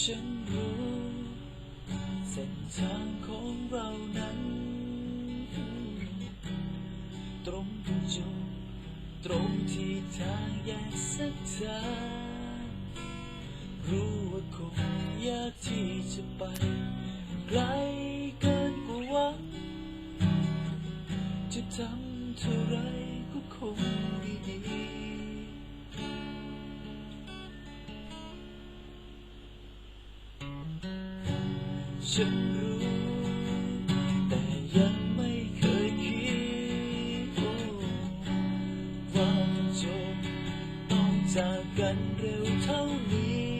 ฉันรู้เส้นทางของเรานั้น ตรงจุดตรงที่ทางแยกสักทางรู้ว่าคงยากที่จะไป ไกลเกินกว่าหวัง จะทำเท่าไรก็คงดีดี ฉันรู้ แต่ยังไม่เคยคิด ว่าจบต้องจากกันเร็วเท่านี้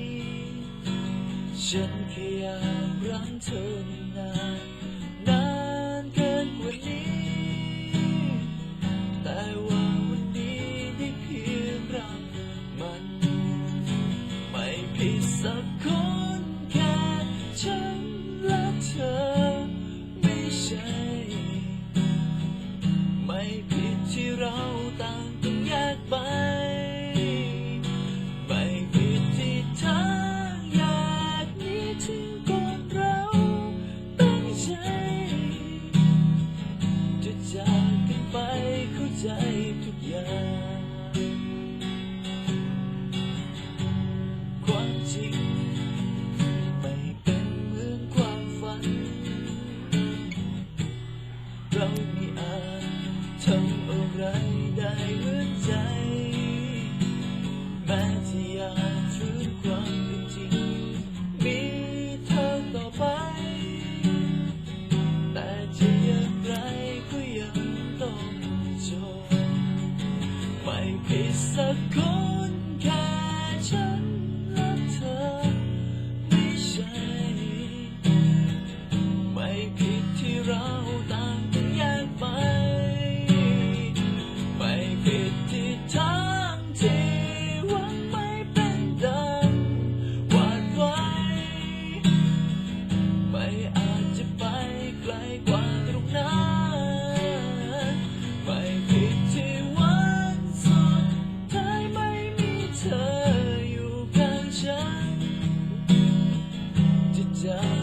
ฉันแค่อยากรักเธอไม่นานนานเกินกว่านี้ แต่ว่าวันนี้ได้เพียงเรามัน ไม่ผิดสักคน เราไม่อาจทำอะไรได้เหมือนใจ แม้ที่อยากฝืนความเป็นจริง มีเธอต่อไป แต่จะอย่างไรก็ยังต้องจบไม่ผิดสักคนา